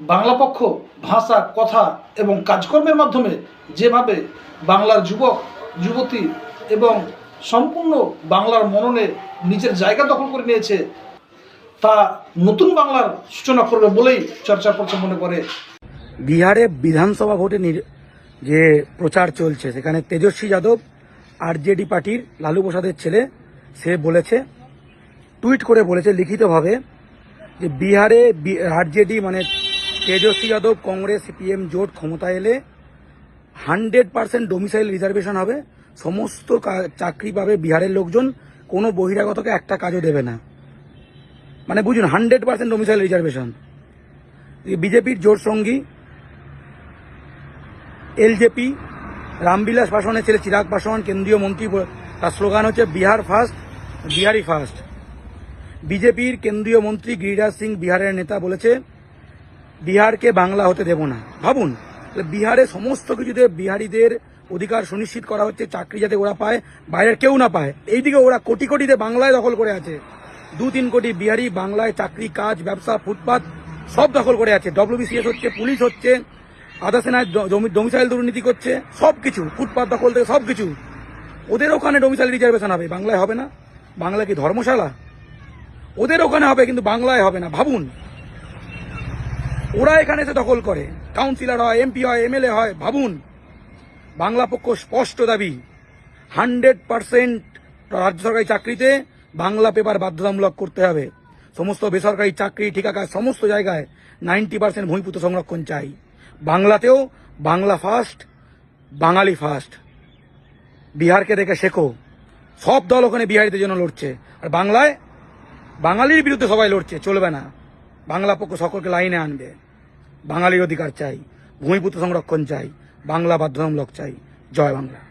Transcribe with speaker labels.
Speaker 1: বাংলা পক্ষ, ভাষা, কথা এবং কাজকর্মের মাধ্যমে যেভাবে বাংলার যুবক, যুবতী এবং সম্পূর্ণ বাংলার মননে নিজের জায়গা দখল করে নিয়েছে, তা নতুন বাংলার সূচনা করবে বলেই চর্চা করছে মনে করে।
Speaker 2: বিহারে বিধানসভা ভোটে যে প্রচার চলছে, সেখানে তেজস্বী যাদব আরজেডি পার্টির লালু প্রসাদের ছেলে, সে বলেছে, টুইট করে বলেছে লিখিতভাবে যে বিহারে আরজেডি মানে তেজস্বী যাদব, কংগ্রেস, সিপিএম জোট ক্ষমতা এলে হান্ড্রেড পার্সেন্ট ডোমিসাইল রিজার্ভেশন হবে। সমস্ত চাকরি পাবে বিহারের লোকজন। কোনো বহিরাগতকে একটা কাজও দেবে না। মানে বুঝুন, হান্ড্রেড পার্সেন্ট ডোমিসাইল রিজার্ভেশন। বিজেপির জোট সঙ্গী, এলজেপি, রামবিলাস পাসওয়ানের ছেলে চিরাগ পাসওয়ান, কেন্দ্রীয় মন্ত্রী তার স্লোগান হচ্ছে, বিহার ফার্স্ট বিহারি ফার্স্ট। বিজেপির কেন্দ্রীয় মন্ত্রী গিরিরাজ সিং বিহারের নেতা বলেছে বিহারকে বাংলা হতে দেব না। ভাবুন বিহারে সমস্ত কিছুতে বিহারিদের অধিকার সুনিশ্চিত করা হচ্ছে, চাকরি যাতে ওরা পায়, বাইরের কেউ না পায়। এইদিকে ওরা কোটি কোটিতে বাংলায় দখল করে আছে। দু তিন কোটি বিহারি বাংলায় চাকরি, কাজ, ব্যবসা, ফুটপাত সব দখল করে আছে। ডব্লিউবিসিএস হচ্ছে, পুলিশ হচ্ছে, আধা সেনায় ডোমিসাইল দুর্নীতি করছে, সব কিছু, ফুটপাত দখল থেকে সব কিছু। ওদের ওখানে ডোমিসাইল রিজার্ভেশন হবে, বাংলায় হবে না। বাংলা কি ধর্মশালা? ওদের ওখানে হবে, কিন্তু বাংলায় হবে না। ভাবুন ওরা এখানে এসে দখল করে। কাউন্সিলর হয় এমপি হয় এমএলএ হয়, ভাবুন। বাংলা পক্ষ স্পষ্ট দাবি, হান্ড্রেড পার্সেন্ট রাজ্য সরকারি চাকরিতে বাংলা পেপার বাধ্যতামূলক করতে হবে। সমস্ত বেসরকারি চাকরি ঠিকাকার সমস্ত জায়গায় নাইনটি পার্সেন্ট ভূমিপুত সংরক্ষণ চাই। বাংলাতেও বাংলা ফার্স্ট বাঙালি ফার্স্ট বিহারকে দেখে শেখো। সব দল ওখানে বিহারিদের জন্য লড়ছে। আর বাংলায় বাঙালির বিরুদ্ধে সবাই লড়ছে, চলবে না। বাংলা পক্ষ সকলকে লাইনে আনবে। বাঙালির অধিকার চাই ভূমিপুত্র সংরক্ষণ চাই বাংলা বাধ্যতামূলক চাই। জয় বাংলা।